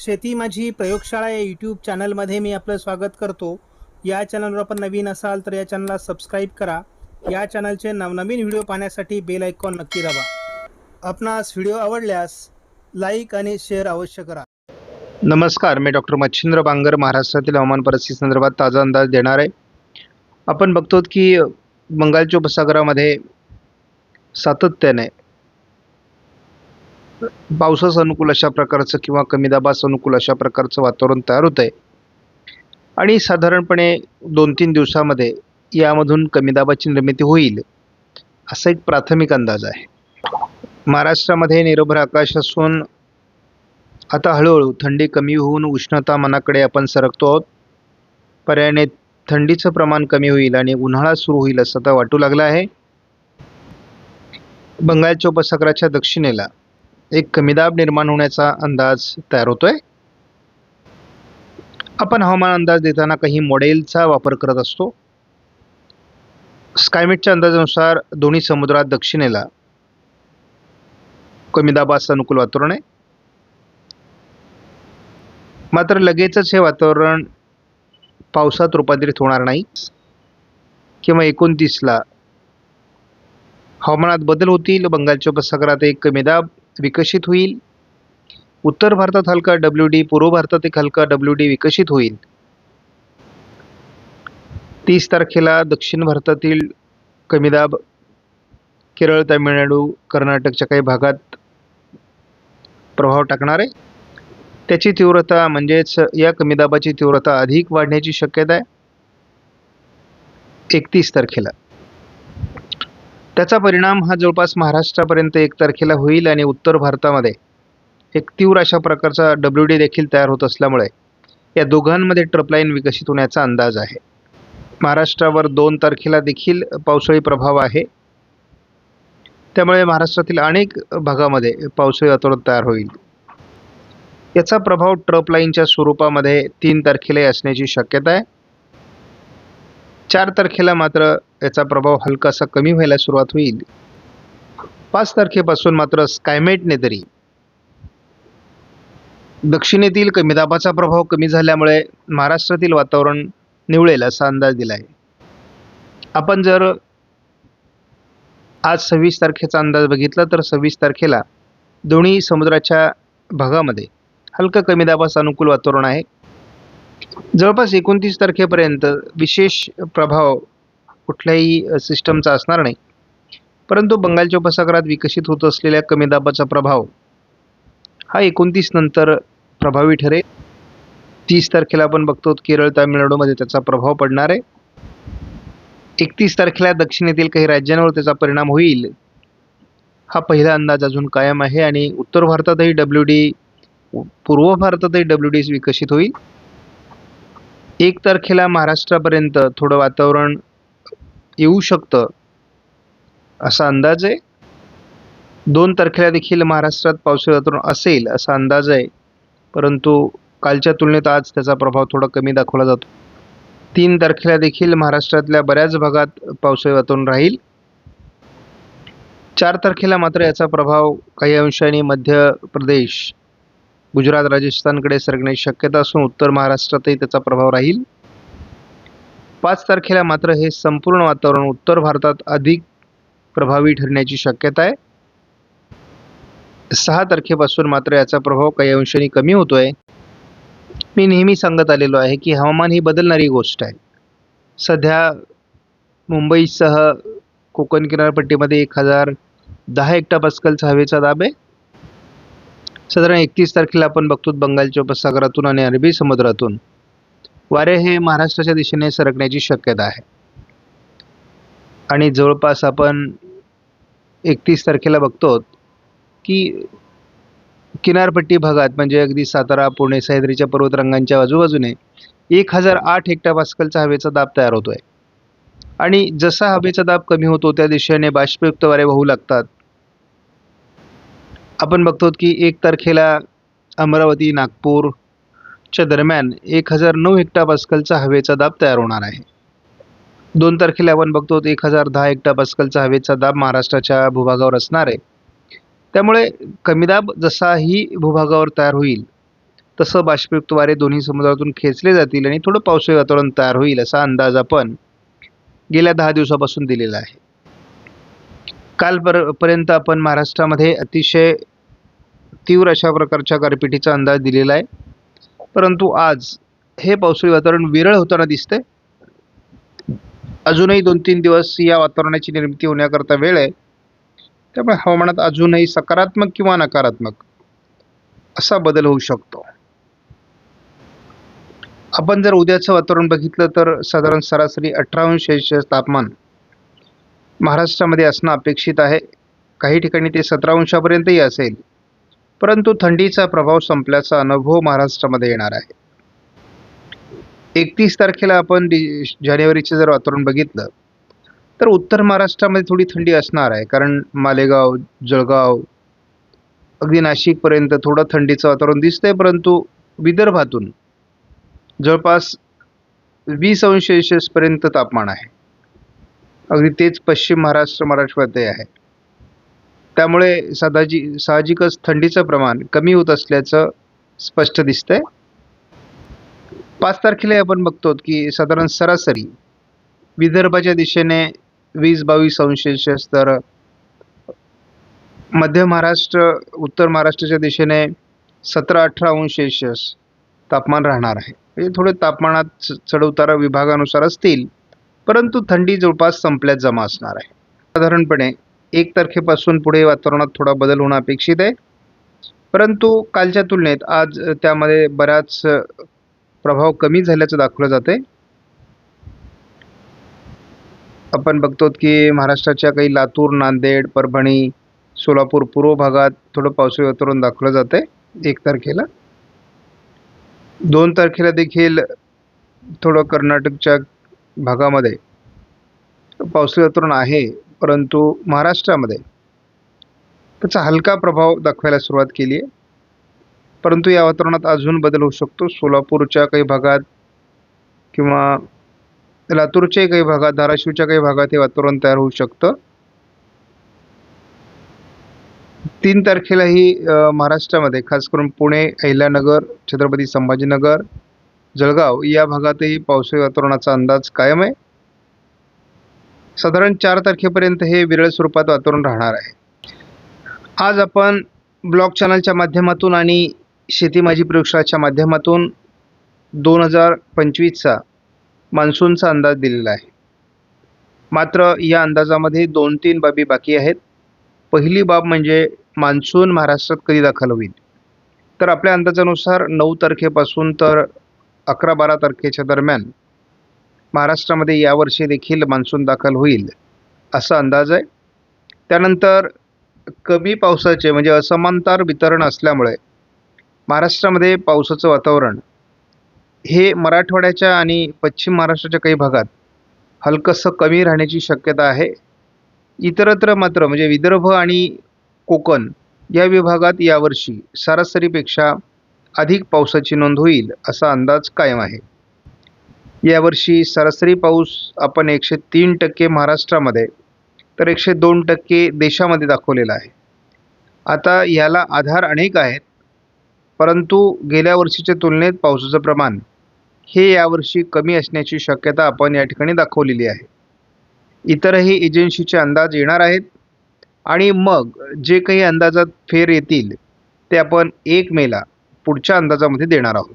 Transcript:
शेती माझी प्रयोगशाळा या यूट्यूब चॅनलमध्ये मी आपलं स्वागत करतो. या चॅनलवर आपण नवीन असाल तर या चॅनलला सबस्क्राईब करा. या चॅनलचे नवनवीन व्हिडिओ पाहण्यासाठी बेल आयकॉन नक्की दाबा. आपणास व्हिडिओ आवडल्यास लाईक आणि शेअर अवश्य करा. नमस्कार मी डॉक्टर मच्छिंद्र बांगर महाराष्ट्रातील हवामान परिस्थिती संदर्भात ताजा अंदाज देणार आहे. आपण बघतो की बंगालच्या उपसागरामध्ये सातत्याने पावसास अनुकूल अशा प्रकारचं किंवा कमी दाबास अनुकूल अशा प्रकारचं वातावरण तयार होतं आहे आणि साधारणपणे दोन तीन दिवसामध्ये यामधून कमी दाबाची निर्मिती होईल असा एक प्राथमिक अंदाज आहे. महाराष्ट्रामध्ये निरभ्र आकाश असून आता हळूहळू थंडी कमी होऊन उष्णता मनाकडे आपण सरकतो आहोत. पर्यायाने थंडीचं प्रमाण कमी होईल आणि उन्हाळा सुरू होईल असं आता वाटू लागलं आहे. बंगालच्या उपसागराच्या दक्षिणेला एक कमीदाब निर्माण होण्याचा अंदाज तयार होतोय. आपण हवामान अंदाज देताना काही मॉडेलचा वापर करत असतो. स्कायमेटच्या अंदाजानुसार दोन्ही समुद्रात दक्षिणेला कमी दाबाचं अनुकूल वातावरण आहे. मात्र लगेचच हे वातावरण पावसात रूपांतरित होणार नाही किंवा एकोणतीसला हवामानात बदल होतील. बंगालच्या उपसागरात एक कमी दाब विकसित होईल. उत्तर भारतात हलका डब्ल्यू डी पूर्व भारतात एक हलका डब्ल्यू डी विकसित होईल. तीस तारखेला दक्षिण भारतातील कमी दाब केरळ तामिळनाडू कर्नाटकच्या काही भागात प्रभाव टाकणार आहे. त्याची तीव्रता म्हणजेच या कमी दाबाची तीव्रता अधिक वाढण्याची शक्यता आहे. एकतीस तारखेला. त्याचा परिणाम हा जवळपास महाराष्ट्रापर्यंत एक तारखेला होईल आणि उत्तर भारतामध्ये एक तीव्र अशा प्रकारचा डब्ल्यू डी देखील तयार होत असल्यामुळे या दोघांमध्ये ट्रपलाईन विकसित होण्याचा अंदाज आहे. महाराष्ट्रावर दोन तारखेला देखील पावसाळी प्रभाव आहे. त्यामुळे महाराष्ट्रातील अनेक भागामध्ये पावसाळी वातावरण तयार होईल. याचा प्रभाव ट्रप लाईनच्या स्वरूपामध्ये तीन तारखेलाही असण्याची शक्यता आहे. चार तारखेला मात्र याचा प्रभाव हलकासा कमी व्हायला सुरुवात होईल. पाच तारखेपासून मात्र स्कायमेटने तरी. दक्षिणेतील कमी दाबाचा प्रभाव कमी झाल्यामुळे महाराष्ट्रातील वातावरण निवळेल असा अंदाज दिला आहे आपण जर आज सव्वीस तारखेचा अंदाज बघितला तर सव्वीस तारखेला दोन्ही समुद्राच्या भागामध्ये हलकं कमी दाबाचं अनुकूल वातावरण आहे. जवळपास एकोणतीस तारखेपर्यंत विशेष प्रभाव कुठल्याही सिस्टमचा असणार नाही. परंतु बंगालच्या उपसागरात विकसित होत असलेल्या कमी दाबाचा प्रभाव हा एकोणतीस नंतर प्रभावी ठरेल. तीस तारखेला आपण बघतो केरळ तामिळनाडूमध्ये त्याचा प्रभाव पडणार आहे. एकतीस तारखेला दक्षिणेतील काही राज्यांवर त्याचा परिणाम होईल हा पहिला अंदाज अजून कायम आहे आणि उत्तर भारतातही डब्ल्यू डी पूर्व भारतातही डब्ल्यू डी विकसित होईल. एक तारखेला महाराष्ट्रापर्यंत थोडं वातावरण येऊ शकतं. असा अंदाज आहे. दोन तारखेला देखील महाराष्ट्रात पावसाळी वातावरण असेल असा अंदाज आहे. परंतु कालच्या तुलनेत आज त्याचा प्रभाव थोडा कमी दाखवला जातो. तीन तारखेला देखील महाराष्ट्रातल्या बऱ्याच भागात पावसाळी वातावरण राहील. चार तारखेला मात्र याचा प्रभाव काही अंशाने मध्य प्रदेश गुजरात राजस्थानकडे सरकण्याची शक्यता असून उत्तर महाराष्ट्रातही त्याचा प्रभाव राहील. पाच तारखेला मात्र हे संपूर्ण वातावरण उत्तर भारतात अधिक प्रभावी ठरण्याची शक्यता आहे. सहा तारखेपासून मात्र याचा प्रभाव काही अंशाने कमी होतोय. मी नेहमी सांगत आलेलो आहे की हवामान ही बदलणारी गोष्ट आहे. सध्या मुंबईसह कोकण किनारपट्टीमध्ये एक हजार दहा हेक्टा पास्कलचा हवेचा दाब आहे. साधारण एकतीस तारखेला आपण बघतो बंगालच्या उपसागरातून आणि अरबी समुद्रातून. वारे हे महाराष्ट्राच्या दिशेने सरकण्याची शक्यता आहे. आणि जवळपास आपण एकतीस तारखेला बघतो की किनारपट्टी भागात म्हणजे अगदी सातारा पुणे सह्याद्रीच्या पर्वतरंगांच्या आजूबाजूने एक हजार आठ हेक्टा पास्कलचा हवेचा दाब तयार होतो आहे आणि जसा हवेचा दाब कमी होतो त्या दिशेने बाष्पयुक्त वारे वाहू लागतात. आपण बघतो की एक तारखेला अमरावती नागपूर च्या दरम्यान एक हजार नऊ हेक्टा पास्कलचा हवेचा दाब तयार होणार आहे. दोन तारखेला आपण बघतो एक हजार दहा हेक्टा पास्कलचा हवेचा दाब महाराष्ट्राच्या भूभागावर असणार आहे. त्यामुळे कमी दाब जसाही भूभागावर तयार होईल तसं बाष्पयुक्त वारे दोन्ही समुद्रातून खेचले जातील आणि थोडं पावसाळी वातावरण तयार होईल असा अंदाज आपण गेल्या दहा दिवसापासून दिलेला आहे. काल पर्यंत आपण महाराष्ट्रामध्ये अतिशय तीव्र अशा प्रकारच्या गारपिटीचा अंदाज दिलेला आहे. परंतु आज हे पावसाळी वातावरण विरळ होताना दिसते अजूनही दोन तीन दिवस या वातावरणाची निर्मिती होण्याकरता वेळ आहे. त्यामुळे हवामानात अजूनही सकारात्मक किंवा नकारात्मक असा बदल होऊ शकतो. आपण जर उद्याचं वातावरण बघितलं तर साधारण सरासरी अठरा सेल्सिअस तापमान महाराष्ट्रामध्ये असणं अपेक्षित आहे. काही ठिकाणी ते सतरा अंशापर्यंतही असेल. परंतु थंडीचा प्रभाव संपल्याचा अनुभव महाराष्ट्रामध्ये येणार आहे. एकतीस तारखेला आपण डि जानेवारीचे जर वातावरण बघितलं तर उत्तर महाराष्ट्रामध्ये थोडी थंडी असणार आहे. कारण मालेगाव जळगाव अगदी नाशिकपर्यंत थोडं थंडीचं वातावरण दिसतंय परंतु विदर्भातून जवळपास वीस अंश सेल्सिअसपर्यंत तापमान आहे. अगदी तेच पश्चिम महाराष्ट्र मराठवाड्यातही आहे. त्यामुळे सदाजी साहजिकच थंडीचं प्रमाण कमी होत असल्याचं स्पष्ट दिसतंय. पाच तारखेला आपण बघतो की साधारण सरासरी विदर्भाच्या दिशेने वीस बावीस अंश तर मध्य महाराष्ट्र उत्तर महाराष्ट्राच्या दिशेने सतरा अठरा अंश तापमान राहणार आहे. म्हणजे थोडे तापमानात च- चढउतार विभागानुसार असतील परंतु थंडी जवळपास संपल्यात जमा असणार आहे. साधारणपणे एक तारखेपासून पुढे वातावरणात थोडा बदल होणं अपेक्षित आहे. परंतु कालच्या तुलनेत आज त्यामध्ये बराच प्रभाव कमी झाल्याचं दाखवलं जाते आपण बघतो की महाराष्ट्राच्या काही लातूर नांदेड परभणी सोलापूर पूर्व भागात थोडं पावसाळी वातावरण दाखवलं जाते एक तारखेला. दोन तारखेला देखील थोडं कर्नाटकच्या भागामध्ये पावसाळी वातावरण आहे. परंतु महाराष्ट्रामध्ये त्याचा हलका प्रभाव दाखवायला सुरुवात केली आहे. परंतु या वातावरणात अजून बदल होऊ शकतो. सोलापूरच्या काही भागात किंवा लातूरच्या काही भागात धाराशिवच्या काही भागात हे वातावरण तयार होऊ शकतं. तीन तारखेलाही महाराष्ट्रामध्ये खास करून पुणे अहिल्यानगर छत्रपती संभाजीनगर जळगाव या भागातही पावसाळी वातावरणाचा अंदाज कायम आहे. साधारण चार तारखेपर्यंत हे विरळ स्वरूपात वातावरण राहणार आहे. आज आपण ब्लॉग चॅनलच्या माध्यमातून आणि शेती माझी प्रयोगशाळाच्या माध्यमातून दोन हजार पंचवीसचा मान्सूनचा अंदाज दिलेला आहे. मात्र या अंदाजामध्ये दोन तीन बाबी बाकी आहेत. पहिली बाब म्हणजे मान्सून महाराष्ट्रात कधी दाखल होईल? तर आपल्या अंदाजानुसार नऊ तारखेपासून तर अकरा बारा तारखेच्या दरम्यान महाराष्ट्रामध्ये यावर्षी देखील मान्सून दाखल होईल असा अंदाज आहे. त्यानंतर कमी पावसाचे म्हणजे असमांतर वितरण असल्यामुळे महाराष्ट्रामध्ये पावसाचं वातावरण हे मराठवाड्याच्या आणि पश्चिम महाराष्ट्राच्या काही भागात हलकंसं कमी राहण्याची शक्यता आहे. इतरत्र मात्र म्हणजे विदर्भ आणि कोकण या विभागात यावर्षी सरासरीपेक्षा अधिक पावसाची नोंद होईल असा अंदाज कायम आहे. यावर्षी सरासरी पाऊस आपण एकशे तीन टक्के महाराष्ट्रामध्ये तर एकशे दोन टक्के देशामध्ये दाखवलेला आहे. आता याला आधार अनेक आहेत परंतु गेल्या वर्षीच्या तुलनेत पावसाचं प्रमाण हे यावर्षी कमी असण्याची शक्यता आपण या ठिकाणी दाखवलेली आहे. इतरही एजन्सीचे अंदाज येणार आहेत आणि मग जे काही अंदाजात फेर येतील ते आपण एक मेला पुढच्या अंदाजामध्ये देणार आहोत.